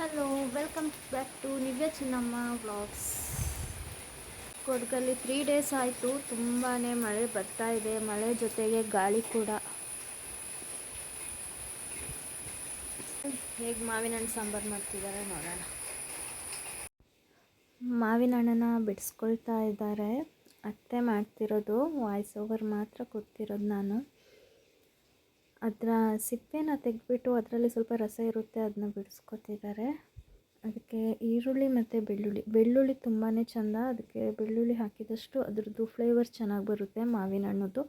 Hello welcome back to Nivya Chinnamma vlogs ಕೊಡಗಲ್ಲಿ three days ಆಯಿತು ತುಂಬಾ ಮಳೆ ಬರ್ತಾ ಇದೆ, ಮಳೆ ಜೊತೆಗೆ ಗಾಳಿ ಕೂಡ. ಹೇಗೆ ಮಾವಿನ ಹಣ್ಣು ಸಾಂಬಾರು ಮಾಡ್ತಿದ್ದಾರೆ ನೋಡೋಣ. ಮಾವಿನ ಹಣ್ಣನ್ನು ಬಿಡಿಸ್ಕೊಳ್ತಾ ಇದ್ದಾರೆ. ಅತ್ತೆ ಮಾಡ್ತಿರೋದು ವಾಯ್ಸ್ ಓವರ್ ಮಾತ್ರ ಕೊಡ್ತಿರೋದು ನಾನು. ಅದರ ಸಿಪ್ಪೆನ ತೆಗೆದ್ಬಿಟ್ಟು ಅದರಲ್ಲಿ ಸ್ವಲ್ಪ ರಸ ಇರುತ್ತೆ ಅದನ್ನ ಬಿಡಿಸ್ಕೊತಿದ್ದಾರೆ. ಅದಕ್ಕೆ ಈರುಳ್ಳಿ ಮತ್ತು ಬೆಳ್ಳುಳ್ಳಿ. ಬೆಳ್ಳುಳ್ಳಿ ತುಂಬಾ ಚೆಂದ, ಅದಕ್ಕೆ ಬೆಳ್ಳುಳ್ಳಿ ಹಾಕಿದಷ್ಟು ಅದ್ರದ್ದು ಫ್ಲೇವರ್ ಚೆನ್ನಾಗಿ ಬರುತ್ತೆ ಮಾವಿನ ಹಣ್ಣದ್ದು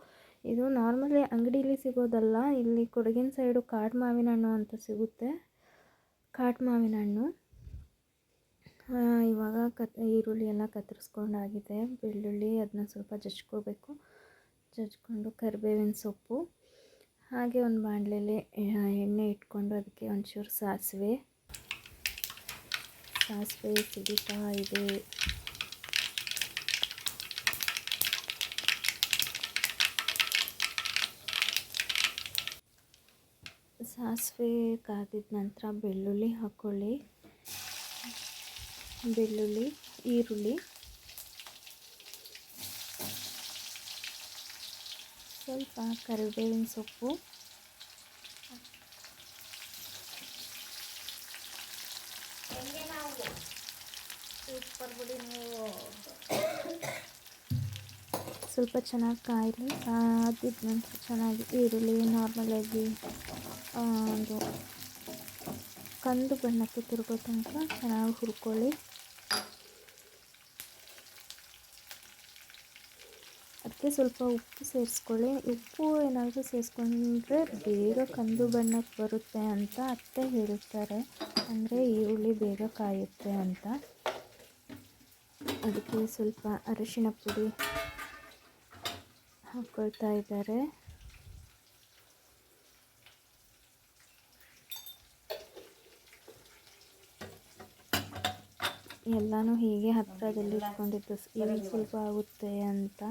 ಇದು ನಾರ್ಮಲಿ ಅಂಗಡೀಲಿ ಸಿಗೋದಲ್ಲ, ಇಲ್ಲಿ ಕೊಡಗಿನ ಸೈಡು ಕಾಡು ಮಾವಿನ ಹಣ್ಣು ಅಂತ ಸಿಗುತ್ತೆ. ಕಾಡು ಮಾವಿನ ಹಣ್ಣು. ಇವಾಗ ಕತ್, ಈರುಳ್ಳಿ ಎಲ್ಲ ಕತ್ತರಿಸ್ಕೊಂಡಾಗಿದೆ. ಬೆಳ್ಳುಳ್ಳಿ ಅದನ್ನ ಸ್ವಲ್ಪ ಜಜ್ಕೋಬೇಕು. ಜಜ್ಕೊಂಡು ಕರಿಬೇವಿನ ಸೊಪ್ಪು. ಹಾಗೆ ಒಂದು ಬಾಣಲೆಯಲ್ಲಿ ಎಣ್ಣೆ ಇಟ್ಕೊಂಡು ಅದಕ್ಕೆ ಒಂಚೂರು ಸಾಸಿವೆ. ಸಾಸಿವೆ ಸಿಡಿತಾ ಇದೆ? ಸಾಸಿವೆ ಕಾದಿದ ನಂತರ ಬೆಳ್ಳುಳ್ಳಿ ಹಾಕ್ಕೊಳ್ಳಿ ಬೆಳ್ಳುಳ್ಳಿ, ಈರುಳ್ಳಿ. ಸ್ವಲ್ಪ ಕರಿಬೇವಿನ ಸೊಪ್ಪು. ಸ್ವಲ್ಪ ಚೆನ್ನಾಗಿ ಕಾಯಲಿ. ಕಾದಿದ ನಂತರ ಚೆನ್ನಾಗಿ ಈರುಳ್ಳಿ ನಾರ್ಮಲಾಗಿ ಒಂದು ಕಂದು ಬಣ್ಣಕ್ಕೆ ತಿರುಗೋ ತನಕ ಚೆನ್ನಾಗಿ ಹುರ್ಕೊಳ್ಳಿ. ಅದಕ್ಕೆ ಸ್ವಲ್ಪ ಉಪ್ಪು ಸೇರಿಸ್ಕೊಳ್ಳಿ. ಉಪ್ಪು ಏನಾದರೂ ಸೇರಿಸ್ಕೊಂಡ್ರೆ ಬೇಗ ಕಂದು ಬಣ್ಣಕ್ಕೆ ಬರುತ್ತೆ ಅಂತ ಅತ್ತೆ ಹೇಳುತ್ತಾರೆ ಅಂದರೆ ಈರುಳ್ಳಿ ಬೇಗ ಕಾಯುತ್ತೆ ಅಂತ. ಅದಕ್ಕೆ ಸ್ವಲ್ಪ ಅರಿಶಿನ ಪುಡಿ ಹಾಕ್ಕೊಳ್ತಾ ಇದ್ದಾರೆ. ಎಲ್ಲನೂ ಹೀಗೆ ಹತ್ತಿರದಲ್ಲಿ ಇಟ್ಕೊಂಡಿದ್ದು. ಈಗ ಸ್ವಲ್ಪ ಆಗುತ್ತೆ ಅಂತ.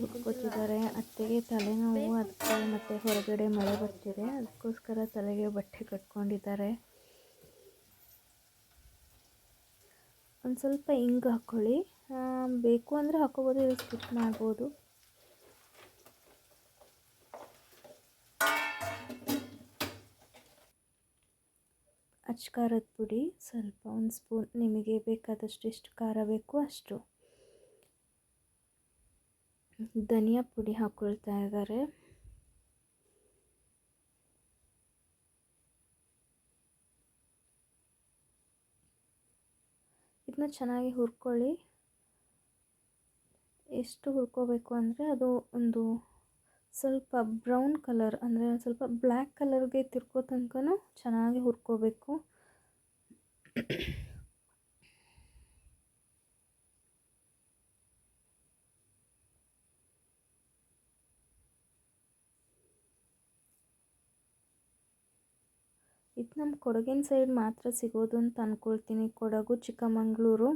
ಹುಡ್ಕೋತಿದ್ದಾರೆ ಅತ್ತೆಗೆ ತಲೆನೋವು ಅದಕ್ಕೆ ಮತ್ತು ಹೊರಗಡೆ ಮಳೆ ಬರ್ತಿದೆ. ಅದಕ್ಕೋಸ್ಕರ ತಲೆಗೆ ಬಟ್ಟೆ ಕಟ್ಕೊಂಡಿದ್ದಾರೆ. ಒಂದು ಸ್ವಲ್ಪ ಹಿಂಗೆ ಹಾಕ್ಕೊಳ್ಳಿ ಬೇಕು ಅಂದರೆ ಹಾಕೋಬೋದು ಸ್ಕಿಪ್ ಮಾಡ್ಬೋದು. ಅಚ್ಚ ಖಾರದ ಪುಡಿ ಸ್ವಲ್ಪ ಒಂದು ಸ್ಪೂನ್, ನಿಮಗೆ ಬೇಕಾದಷ್ಟು ಎಷ್ಟು ಖಾರ ಬೇಕು ಅಷ್ಟು. ಧನಿಯಾ ಪುಡಿ ಹಾಕ್ಕೊಳ್ತಾ ಇದ್ದಾರೆ. ಇದನ್ನ ಚೆನ್ನಾಗಿ ಹುರ್ಕೊಳ್ಳಿ. ಎಷ್ಟು ಹುರ್ಕೋಬೇಕು ಅಂದರೆ ಅದು ಒಂದು ಸ್ವಲ್ಪ ಬ್ರೌನ್ ಕಲರ್ ಅಂದರೆ ಸ್ವಲ್ಪ ಬ್ಲ್ಯಾಕ್ ಕಲರ್ಗೆ ತಿರ್ಕೋ ತನಕನೂ ಚೆನ್ನಾಗಿ ಹುರ್ಕೋಬೇಕು. ಇದು ನಮ್ಮ ಕೊಡಗಿನ ಸೈಡ್ ಮಾತ್ರ ಸಿಗೋದು ಅಂತ ಅಂದ್ಕೊಳ್ತೀನಿ ಕೊಡಗು, ಚಿಕ್ಕಮಗಳೂರು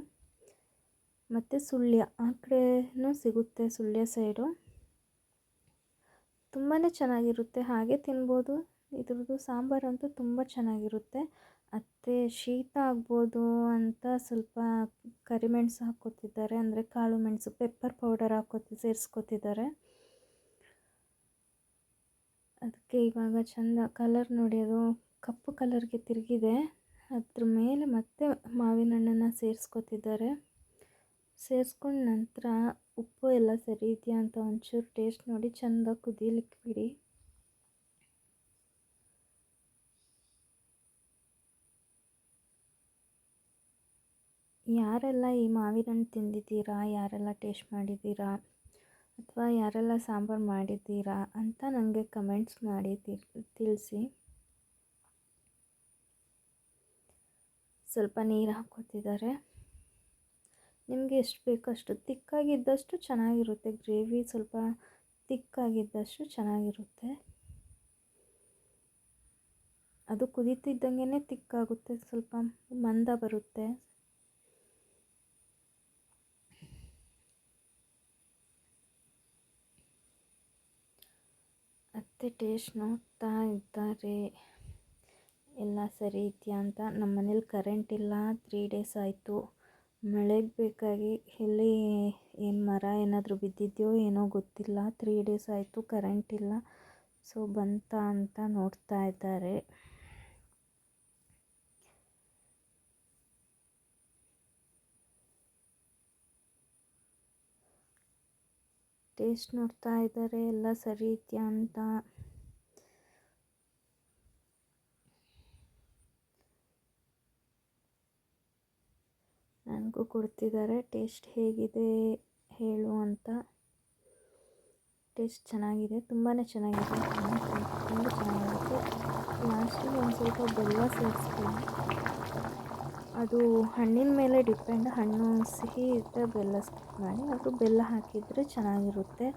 ಮತ್ತು ಸುಳ್ಯ. ಆ ಕಡೆನೂ ಸಿಗುತ್ತೆ ಸುಳ್ಯ ಸೈಡು. ತುಂಬಾ ಚೆನ್ನಾಗಿರುತ್ತೆ, ಹಾಗೆ ತಿನ್ಬೋದು. ಇದ್ರದ್ದು ಸಾಂಬಾರಂತೂ ತುಂಬ ಚೆನ್ನಾಗಿರುತ್ತೆ. ಅತ್ತೆ ಶೀತ ಆಗ್ಬೋದು ಅಂತ ಸ್ವಲ್ಪ ಕರಿಮೆಣಸು ಹಾಕ್ಕೊತಿದ್ದಾರೆ, ಅಂದರೆ ಕಾಳು ಮೆಣಸು ಪೆಪ್ಪರ್ ಪೌಡರ್ ಹಾಕೋತಿ ಸೇರಿಸ್ಕೊತಿದ್ದಾರೆ. ಅದಕ್ಕೆ ಇವಾಗ ಚೆಂದ ಕಲರ್ ನೋಡಿ, ಅದು ಕಪ್ಪು ಕಲರ್ಗೆ ತಿರುಗಿದೆ. ಅದ್ರ ಮೇಲೆ ಮತ್ತೆ ಮಾವಿನ ಹಣ್ಣನ್ನು ಸೇರಿಸ್ಕೊತಿದ್ದಾರೆ. ಸೇರಿಸ್ಕೊಂಡ ನಂತರ ಉಪ್ಪು ಎಲ್ಲ ಸರಿ ಇದೆಯಾ ಅಂತ ಒಂಚೂರು ಟೇಸ್ಟ್ ನೋಡಿ ಚೆಂದ ಕುದಿಲಿಕ್ಕೆ ಬಿಡಿ. ಯಾರೆಲ್ಲ ಈ ಮಾವಿನ ಹಣ್ಣು ತಿಂದಿದ್ದೀರಾ, ಯಾರೆಲ್ಲ ಟೇಸ್ಟ್ ಮಾಡಿದ್ದೀರಾ ಅಥವಾ ಯಾರೆಲ್ಲ ಸಾಂಬಾರು ಮಾಡಿದ್ದೀರಾ ಅಂತ ನನಗೆ ಕಮೆಂಟ್ಸ್ ಮಾಡಿ ತಿಳಿಸಿ. ಸ್ವಲ್ಪ ನೀರು ಹಾಕ್ಕೋತಿದ್ದಾರೆ ನಿಮಗೆ ಎಷ್ಟು ಬೇಕೋ ಅಷ್ಟು ತಿಕ್ಕಾಗಿದ್ದಷ್ಟು ಚೆನ್ನಾಗಿರುತ್ತೆ. ಗ್ರೇವಿ ಸ್ವಲ್ಪ ತಿಕ್ಕಾಗಿದ್ದಷ್ಟು ಚೆನ್ನಾಗಿರುತ್ತೆ. ಅದು ಕುದೀತಿದ್ದಂಗೆ ತಿಕ್ಕಾಗುತ್ತೆ, ಸ್ವಲ್ಪ ಮಂದ ಬರುತ್ತೆ. ಅತ್ತೆ ಟೇಸ್ಟ್ ನೋಡ್ತಾ ಇದ್ದಾರೆ. ಎಲ್ಲ ಸರಿ ಇದೆಯಾ ಅಂತ? ನಮ್ಮ ಮನೇಲಿ ಕರೆಂಟ್ ಇಲ್ಲ ತ್ರೀ ಡೇಸ್ ಆಯಿತು. ಮಳೆಗೆ ಬೇಕಾಗಿ ಎಲ್ಲಿ ಏನು ಮರ ಏನಾದರೂ ಬಿದ್ದಿದೆಯೋ ಏನೋ ಗೊತ್ತಿಲ್ಲ. ತ್ರೀ ಡೇಸ್ ಆಯಿತು ಕರೆಂಟ್ ಇಲ್ಲ. ಸೊ ಬಂತಾ ಅಂತ ನೋಡ್ತಾ ಇದ್ದಾರೆ. ಟೇಸ್ಟ್ ನೋಡ್ತಾ ಇದ್ದಾರೆ, ಎಲ್ಲ ಸರಿ ಇದೆಯಾ ಅಂತ. ನನಗೂ ಕೊಡ್ತಿದ್ದಾರೆ. ಟೇಸ್ಟ್ ಹೇಗಿದೆ ಹೇಳು ಅಂತ. ಟೇಸ್ಟ್ ಚೆನ್ನಾಗಿದೆ. ತುಂಬಾ ಚೆನ್ನಾಗಿದೆ. ತುಂಬ ಚೆನ್ನಾಗಿರುತ್ತೆ ಲಾಸ್ಟಿಗೆ ಒಂದು ಸ್ವಲ್ಪ ಬೆಲ್ಲ ಸೇರಿಸ್ತೀನಿ. ಅದು ಹಣ್ಣಿನ ಮೇಲೆ ಡಿಪೆಂಡ್. ಹಣ್ಣು ಸಿಹಿ ಇದ್ದರೆ ಬೆಲ್ಲ ಸ್ಕಿಪ್ ಮಾಡಿ ಅದು ಬೆಲ್ಲ ಹಾಕಿದರೆ ಚೆನ್ನಾಗಿರುತ್ತೆ.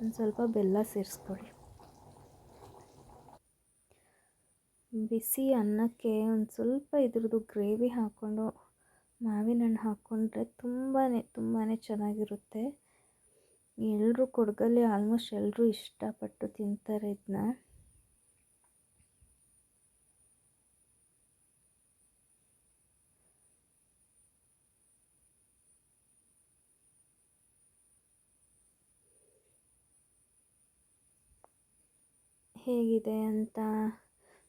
ಒಂದು ಸ್ವಲ್ಪ ಬೆಲ್ಲ ಸೇರಿಸ್ಕೊಳ್ಳಿ. ಬಿಸಿ ಅನ್ನಕ್ಕೆ ಒಂದು ಸ್ವಲ್ಪ ಇದ್ರದ್ದು ಗ್ರೇವಿ ಹಾಕ್ಕೊಂಡು ಮಾವಿನ ಹಣ್ಣು ಹಾಕ್ಕೊಂಡ್ರೆ ತುಂಬಾ ತುಂಬಾ ಚೆನ್ನಾಗಿರುತ್ತೆ. ಎಲ್ಲರೂ ಕೊಡಗಲ್ಲಿ ಆಲ್ಮೋಸ್ಟ್ ಎಲ್ಲರೂ ಇಷ್ಟಪಟ್ಟು ತಿಂತಾರೆ ಇದನ್ನ ಹೇಗಿದೆ ಅಂತ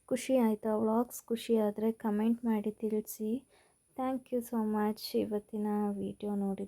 ಖುಷಿ ಆಯಿತಾ. ವ್ಲಾಗ್ಸ್ ಖುಷಿ ಆದರೆ ಕಮೆಂಟ್ ಮಾಡಿ ತಿಳಿಸಿ. ಥ್ಯಾಂಕ್ ಯು ಸೋ ಮಚ್ ಇವತ್ತಿನ ವಿಡಿಯೋ ನೋಡಿ